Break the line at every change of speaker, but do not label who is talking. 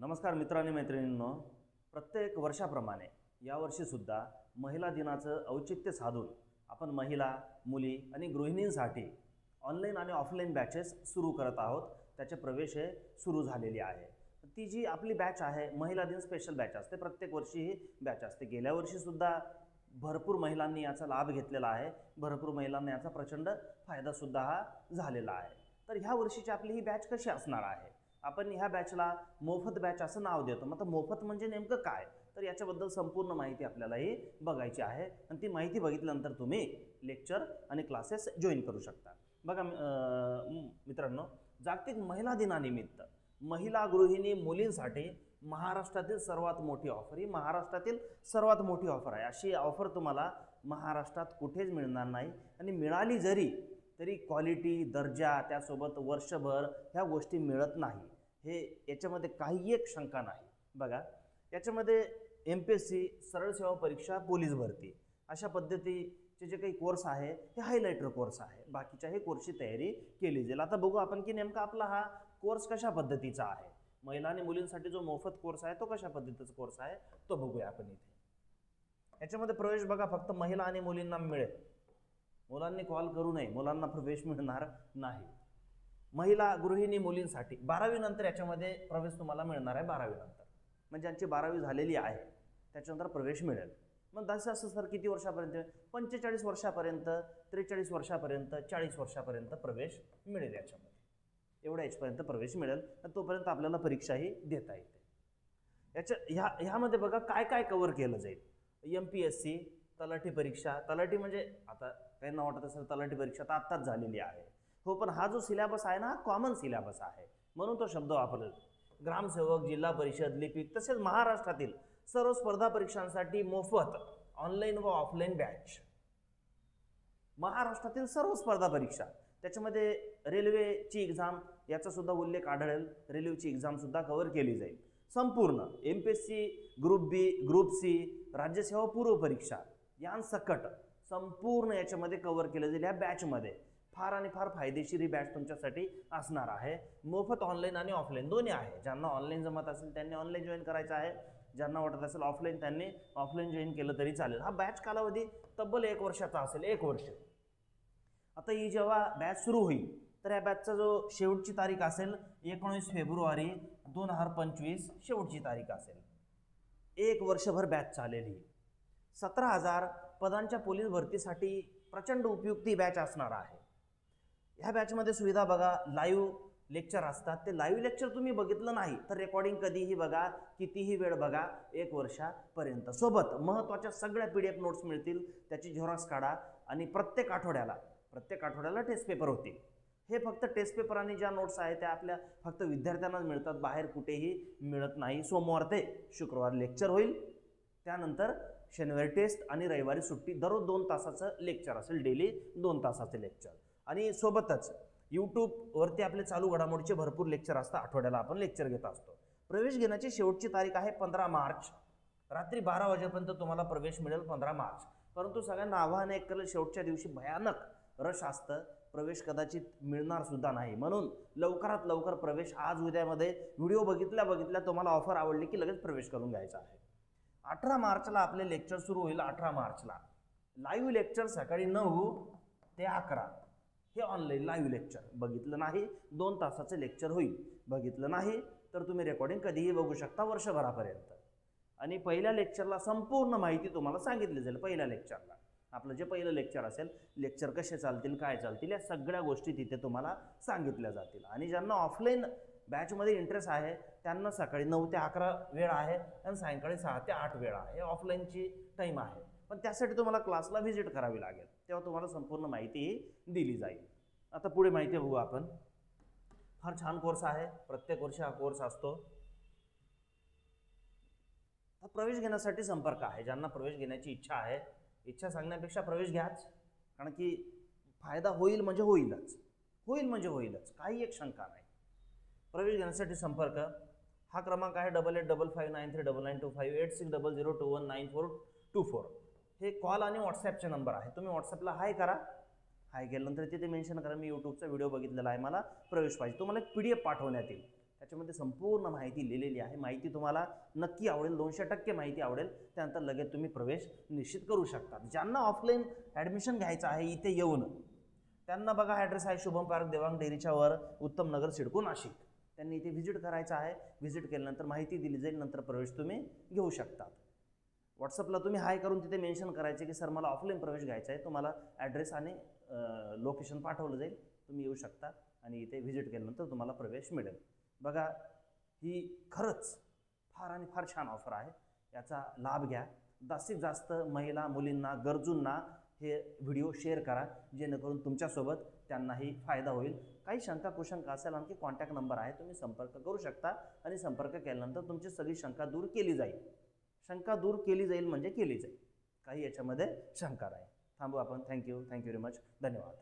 नमस्कार मित्रांनी मैत्रिणींनो. प्रत्येक वर्षाप्रमाणे यावर्षीसुद्धा महिला दिनाचं औचित्य साधून आपण महिला मुली आणि गृहिणींसाठी ऑनलाईन आणि ऑफलाईन बॅचेस सुरू करत आहोत. त्याचे प्रवेश हे सुरू झालेली आहे. ती जी आपली बॅच आहे महिला दिन स्पेशल बॅच असते. प्रत्येक वर्षी ही बॅच असते. गेल्या वर्षीसुद्धा भरपूर महिलांनी याचा लाभ घेतलेला आहे. भरपूर महिलांना याचा प्रचंड फायदासुद्धा हा झालेला आहे. तर ह्या वर्षीची आपली ही बॅच कशी असणार आहे? आपण ह्या बॅचला मोफत बॅच असं नाव देतो. मग आता मोफत म्हणजे नेमकं काय? तर याच्याबद्दल संपूर्ण माहिती आपल्याला ही बघायची आहे. आणि ती माहिती बघितल्यानंतर तुम्ही लेक्चर आणि क्लासेस जॉईन करू शकता. बघा मित्रांनो जागतिक महिला दिनानिमित्त महिला गृहिणी मुलींसाठी महाराष्ट्रातील सर्वात मोठी ऑफर ही महाराष्ट्रातील सर्वात मोठी ऑफर आहे. अशी ऑफर तुम्हाला महाराष्ट्रात कुठेच मिळणार नाही. आणि मिळाली जरी तरी क्वालिटी दर्जा त्यासोबत वर्षभर ह्या गोष्टी मिळत नाही. हे याच्यामध्ये काही एक शंका नाही. बघा याच्यामध्ये एम पी एस सी सरळ सेवा परीक्षा पोलीस भरती. अशा पद्धतीचे जे काही कोर्स आहे हे हायलायटर कोर्स आहे. बाकीच्याही कोर्सची तयारी केली जाईल. आता बघू आपण की नेमका आपला हा कोर्स कशा पद्धतीचा आहे? महिला आणि मुलींसाठी जो मोफत कोर्स आहे तो कशा पद्धतीचा कोर्स आहे तो बघूया आपण इथे. याच्यामध्ये प्रवेश बघा फक्त महिला आणि मुलींना मिळेल. मुलांनी कॉल करू नये मुलांना प्रवेश मिळणार नाही. महिला गृहिणी मुलींसाठी बारावीनंतर याच्यामध्ये प्रवेश तुम्हाला मिळणार आहे बारावीनंतर म्हणजे ज्यांची बारावी झालेली आहे त्याच्यानंतर प्रवेश मिळेल. मग तसं असं सर किती वर्षापर्यंत? पंचेचाळीस वर्षापर्यंत त्रेचाळीस वर्षापर्यंत चाळीस वर्षापर्यंत प्रवेश मिळेल याच्यामध्ये. एवढ्या एजपर्यंत प्रवेश मिळेल आणि तोपर्यंत आपल्याला परीक्षाही देता येते. याच्या ह्या ह्यामध्ये बघा काय काय कव्हर केलं जाईल. एम पी एस सी तलाठी परीक्षा. तलाठी म्हणजे आता त्यांना वाटत असेल तलाठी परीक्षा तर आत्ताच झालेली आहे. हो पण हा जो सिलेबस आहे ना हा कॉमन सिलेबस आहे. म्हणून तो शब्द वापरला ग्रामसेवक जिल्हा परिषद लिपिक तसेच महाराष्ट्रातील सर्व स्पर्धा परीक्षांसाठी मोफत ऑनलाईन व ऑफलाईन बॅच महाराष्ट्रातील सर्व स्पर्धा परीक्षा. त्याच्यामध्ये रेल्वेची एक्झाम याचा सुद्धा उल्लेख आढळेल. रेल्वेची एक्झामसुद्धा कव्हर केली जाईल. संपूर्ण M P S C group B group C राज्यसेवा पूर्व परीक्षा. यांसकट संपूर्ण याच्यामध्ये कवर केलं जाईल या बॅचमध्ये फार आणि फार फायदेशीर ही बॅच तुमच्यासाठी असणार आहे. मोफत ऑनलाईन आणि ऑफलाईन दोन्ही आहे. ज्यांना ऑनलाईन जमत असेल त्यांनी ऑनलाईन जॉईन करायचं आहे. ज्यांना वाटत असेल ऑफलाईन त्यांनी ऑफलाईन जॉईन केलं तरी चालेल. हा बॅच कालावधी तब्बल एक वर्षाचा असेल. एक वर्ष. आता ही जेव्हा बॅच सुरू होईल तर या बॅचचा जो शेवटची तारीख असेल एकोणीस फेब्रुवारी दोन हजार पंचवीस शेवटची तारीख असेल. एक वर्षभर बॅच चालेल ही. सतरा हजार पदांच्या पोलीस भरतीसाठी प्रचंड उपयुक्ती बॅच असणार आहे. ह्या बॅचमध्ये सुविधा बघा लाईव्ह लेक्चर असतात. ते लाईव्ह लेक्चर तुम्ही बघितलं नाही तर रेकॉर्डिंग कधीही बघा कितीही वेळ बघा एक वर्षापर्यंत. सोबत महत्त्वाच्या सगळ्या पी डी एफ नोट्स मिळतील त्याची झेरॉक्स काढा आणि प्रत्येक आठवड्याला प्रत्येक आठवड्याला टेस्ट पेपर होतील. हे फक्त टेस्ट पेपर आणि ज्या नोट्स आहेत त्या आपल्या फक्त विद्यार्थ्यांनाच मिळतात. बाहेर कुठेही मिळत नाही. सोमवार ते शुक्रवार लेक्चर होईल. त्यानंतर शनिवारी टेस्ट आणि रविवारी सुट्टी. दररोज दोन तासाचं लेक्चर असेल डेली दोन तासाचं लेक्चर आणि सोबतच यूट्यूबवरती आपले चालू घडामोडीचे भरपूर लेक्चर असतात. आठवड्याला आपण लेक्चर घेत असतो. प्रवेश घेण्याची शेवटची तारीख आहे पंधरा मार्च. रात्री बारा वाजेपर्यंत तुम्हाला प्रवेश मिळेल पंधरा मार्च. परंतु सगळ्यांना आव्हान एक केलं शेवटच्या दिवशी भयानक रश असतं. प्रवेश कदाचित मिळणार सुद्धा नाही. म्हणून लवकरात लवकर प्रवेश आज उद्यामध्ये. व्हिडिओ बघितल्या बघितल्या तुम्हाला ऑफर आवडली की लगेच प्रवेश करून घ्यायचा आहे. अठरा मार्चला आपले लेक्चर सुरू होईल अठरा मार्चला. लाईव्ह लेक्चर सकाळी नऊ ते अकरा. हे ऑनलाईन लाईव्ह लेक्चर बघितलं नाही दोन तासाचं लेक्चर होईल. बघितलं नाही तर तुम्ही रेकॉर्डिंग कधीही बघू शकता वर्षभरापर्यंत. आणि पहिल्या लेक्चरला संपूर्ण माहिती तुम्हाला सांगितली जाईल पहिल्या लेक्चरला आपलं जे पहिलं लेक्चर असेल लेक्चर कसे चालतील काय चालतील या सगळ्या गोष्टी तिथे तुम्हाला सांगितल्या जातील. आणि ज्यांना ऑफलाईन बॅचमध्ये इंटरेस्ट आहे त्यांना सकाळी नऊ ते अकरा वेळ आहे आणि सायंकाळी सहा ते आठ वेळ आहे. ऑफलाईनची टाईम आहे. पण त्यासाठी तुम्हाला क्लासला व्हिजिट करावी लागेल. तेव्हा तुम्हाला संपूर्ण माहिती दिली जाईल. आता पुढे माहिती बघू आपण. फार छान कोर्स आहे. प्रत्येक वर्षी हा कोर्स असतो. हा प्रवेश घेण्यासाठी संपर्क आहे. ज्यांना प्रवेश घेण्याची इच्छा आहे इच्छा सांगण्यापेक्षा प्रवेश घ्याच. कारण की फायदा होईल म्हणजे होईलच. होईल म्हणजे होईलच. काही एक शंका नाही. प्रवेश घेण्यासाठी संपर्क. हा क्रमांक आहे double eight double five nine three double nine two five eight six double zero two one nine four two four हे कॉल आणि व्हॉट्सॲपचे नंबर आहे तुम्ही व्हॉट्सॲपला हाय करा. हाय केल्यानंतर तिथे मेन्शन करा. मी यूट्यूबचा व्हिडिओ बघितलेला आहे. मला प्रवेश पाहिजे. तुम्हाला एक पी डी एफ पाठवण्यात येईल. त्याच्यामध्ये संपूर्ण माहिती लिहिलेली आहे. माहिती तुम्हाला नक्की आवडेल. दोनशे टक्के माहिती आवडेल. त्यानंतर लगेच तुम्ही प्रवेश निश्चित करू शकता. ज्यांना ऑफलाईन ॲडमिशन घ्यायचं आहे इथे येऊन. त्यांना बघा ॲड्रेस आहे शुभम पार्क देवांग डेअरीच्या वर उत्तम नगर सिडको नाशिक. त्यांनी इथे व्हिजिट करायचं आहे. व्हिजिट केल्यानंतर माहिती दिली जाईल नंतर प्रवेश तुम्ही घेऊ शकता व्हॉट्सअपला तुम्ही हाय करून तिथे मेन्शन करायचे की सर मला ऑफलाईन प्रवेश घ्यायचा आहे. तुम्हाला ॲड्रेस आणि लोकेशन पाठवलं जाईल. तुम्ही येऊ शकता आणि इथे व्हिजिट केल्यानंतर तुम्हाला प्रवेश मिळेल. बघा ही खरंच फार आणि फार छान ऑफर आहे. याचा लाभ घ्या. जास्तीत जास्त महिला मुलींना गरजूंना हे व्हिडिओ शेअर करा. जेणेकरून तुमच्यासोबत त्यांनाही फायदा होईल. काही शंका कुशंका असेल आणखी कॉन्टॅक्ट नंबर आहे तुम्ही संपर्क करू शकता. आणि संपर्क केल्यानंतर तुमची सगळी शंका दूर केली जाईल. शंका दूर केली जाईल म्हणजे केली जाईल. काही याच्यामध्ये शंका नाही. थांबू आपण. थँक्यू थँक्यू व्हेरी मच धन्यवाद.